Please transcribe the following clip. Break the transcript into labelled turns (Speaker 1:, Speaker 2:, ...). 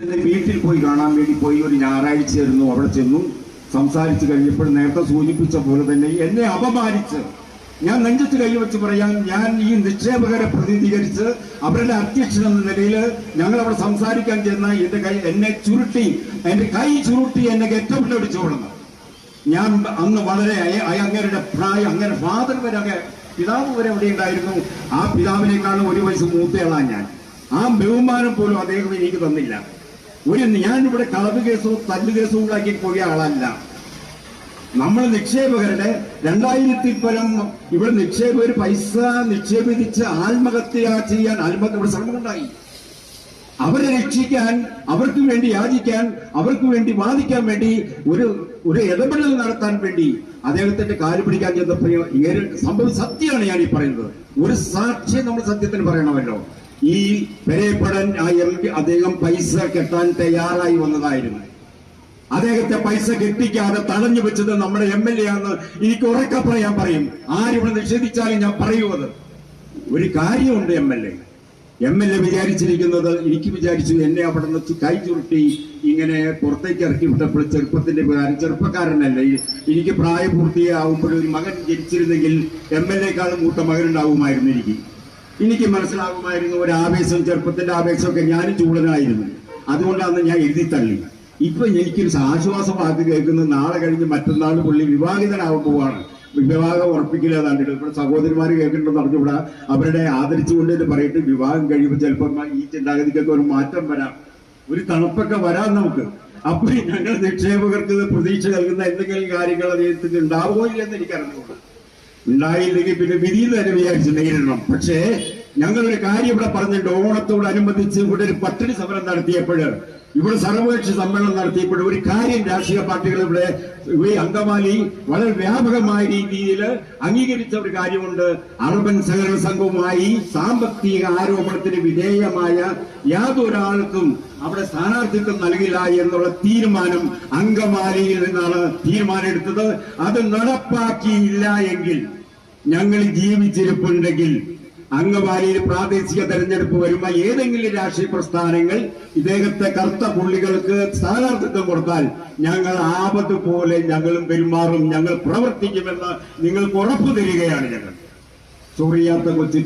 Speaker 1: വീട്ടിൽ പോയി കാണാൻ വേണ്ടി പോയി ഒരു ഞായറാഴ്ചയായിരുന്നു അവിടെ ചെന്നു. സംസാരിച്ചു കഴിഞ്ഞപ്പോൾ നേരത്തെ സൂചിപ്പിച്ച പോലെ തന്നെ എന്നെ അപമാനിച്ച് ഞാൻ നെഞ്ചത്ത് കൈവച്ച് പറയാൻ ഞാൻ ഈ നിക്ഷേപകരെ പ്രതിനിധീകരിച്ച് അവരുടെ അധ്യക്ഷൻ എന്ന നിലയിൽ ഞങ്ങൾ അവിടെ സംസാരിക്കാൻ ചെന്ന എന്റെ കൈ എന്നെ ചുരുട്ടി എന്റെ കൈ ചുരുട്ടി എന്നെ ഏറ്റവും അടിച്ചോളുന്നു ഞാൻ അന്ന് വളരെ അങ്ങനെ പ്രായം അങ്ങനെ ഫാദർ വരെ പിതാവ് വരെ അവിടെ ഉണ്ടായിരുന്നു. ആ പിതാവിനേക്കാളും ഒരു വയസ്സ് മൂത്തയാളാണ് ഞാൻ. ആ ബഹുമാനം പോലും അദ്ദേഹം എനിക്ക് തന്നില്ല. ഒരു ഞാനിവിടെ കളവ് കേസോ തല്ലു കേസോ ഉണ്ടാക്കി പോയ ആളല്ല. നമ്മൾ നിക്ഷേപകരുടെ രണ്ടായിരത്തി പരം ഇവിടെ നിക്ഷേപകർ പൈസ നിക്ഷേപിച്ച് ആത്മഹത്യ ചെയ്യാൻ ആത്മഹത്യ ശ്രമമുണ്ടായി. അവരെ രക്ഷിക്കാൻ അവർക്ക് വേണ്ടി യാചിക്കാൻ അവർക്ക് വേണ്ടി വാദിക്കാൻ വേണ്ടി ഒരു ഒരു ഇടപെടൽ നടത്താൻ വേണ്ടി അദ്ദേഹത്തിന്റെ കാൽ പിടിക്കാൻ ചെന്നപ്പോൾ സംഭവം സത്യമാണ് ഞാൻ ഈ പറയുന്നത്. ഒരു സാക്ഷ്യം നമ്മൾ സത്യത്തിന് പറയണമല്ലോ. ഈ പെരേപ്പടൻ എം പി അദ്ദേഹം പൈസ കെട്ടാൻ തയ്യാറായി വന്നതായിരുന്നു. അദ്ദേഹത്തെ പൈസ കെട്ടിക്കാതെ തടഞ്ഞു വെച്ചത് നമ്മുടെ എം എൽ എ ആണെന്ന് എനിക്ക് ഉറക്കെ പറയാൻ പറയും. ആരിവിടെ നിഷേധിച്ചാലും ഞാൻ പറയുമത് ഒരു കാര്യമുണ്ട് M L A. M L A വിചാരിച്ചിരിക്കുന്നത് എനിക്ക് വിചാരിച്ചു എന്നെ അവിടെ നിന്ന് കൈ ചുരുട്ടി ഇങ്ങനെ പുറത്തേക്ക് ഇറക്കി വിട്ടപ്പോൾ ചെറുപ്പത്തിന്റെ കാര്യം ചെറുപ്പക്കാരനല്ല. എനിക്ക് പ്രായപൂർത്തിയാവുമ്പോൾ ഒരു മകൻ ജനിച്ചിരുന്നെങ്കിൽ എം എൽ എക്കാളും മൂത്ത മകനുണ്ടാവുമായിരുന്നു എനിക്ക്. എനിക്ക് മനസ്സിലാകുമായിരുന്നു ഒരു ആവേശം ചെറുപ്പത്തിന്റെ ആവേശമൊക്കെ ഞാനും ചൂടനായിരുന്നു. അതുകൊണ്ടാണ് ഞാൻ എഴുതി തള്ളി ഇപ്പൊ എനിക്കൊരു ആശ്വാസ വാക്ക് കേൾക്കുന്നത് നാളെ കഴിഞ്ഞ് മറ്റന്നാൾ പുള്ളി വിവാഹിതനാവാൻ പോവാണ്. വിവാഹം കണ്ടിട്ട് ഇവിടെ സഹോദരിമാർ കേൾക്കുന്നുണ്ടെന്ന് അറിഞ്ഞുകൂടാ. അവരുടെ ആദരിച്ചുകൊണ്ട് പറയിട്ട് വിവാഹം കഴിയുമ്പോൾ ചിലപ്പോൾ ഈ ചിന്താഗതിക്കൊക്കെ ഒരു മാറ്റം വരാം. ഒരു തണുപ്പൊക്കെ വരാം നമുക്ക്. അപ്പോൾ ഞങ്ങൾ നിക്ഷേപകർക്ക് പ്രതീക്ഷ നൽകുന്ന എന്തെങ്കിലും കാര്യങ്ങൾ അദ്ദേഹത്തിന് ഉണ്ടാവുമോ ഇല്ലെന്ന് എനിക്ക് അറിഞ്ഞുകൂടാ ഉണ്ടായില്ലെങ്കിൽ പിന്നെ വിധിയിൽ തന്നെ വിചാരിച്ച് നേരിടണം പക്ഷേ ഞങ്ങളൊരു കാര്യം ഇവിടെ പറഞ്ഞിട്ട് ഓണത്തോടനുബന്ധിച്ച് ഇവിടെ ഒരു പട്ടിണി സമരം നടത്തിയപ്പോൾ ഇവിടെ സർവകക്ഷി സമ്മേളനം നടത്തിയപ്പോൾ ഒരു കാര്യം രാഷ്ട്രീയ പാർട്ടികൾ ഇവിടെ ഈ അങ്കമാലി വളരെ വ്യാപകമായ രീതിയിൽ അംഗീകരിച്ച ഒരു കാര്യമുണ്ട്. അർബൻ സഹകരണ സംഘവുമായി സാമ്പത്തിക ആരോപണത്തിന് വിധേയമായ യാതൊരാൾക്കും അവിടെ സ്ഥാനാർത്ഥിത്വം നൽകില്ല എന്നുള്ള തീരുമാനം അങ്കമാലിയിൽ നിന്നാണ് തീരുമാനം എടുത്തത് അത് നടപ്പാക്കിയില്ല എങ്കിൽ ഞങ്ങൾ ജീവിച്ചിരിപ്പുണ്ടെങ്കിൽ അംഗവാലിയിൽ പ്രാദേശിക തെരഞ്ഞെടുപ്പ് വരുമ്പോൾ ഏതെങ്കിലും രാഷ്ട്രീയ പ്രസ്ഥാനങ്ങൾ ഇദ്ദേഹത്തെ കറുത്ത പുള്ളികൾക്ക് സ്ഥാനാർത്ഥിത്വം കൊടുത്താൽ ഞങ്ങൾ ആപത്ത് പോലെ ഞങ്ങളും പെരുമാറും ഞങ്ങൾ പ്രവർത്തിക്കുമെന്ന് നിങ്ങൾക്ക് ഉറപ്പു തരികയാണ് ഞങ്ങൾ. ചൊറിയാത്ത കൊച്ചു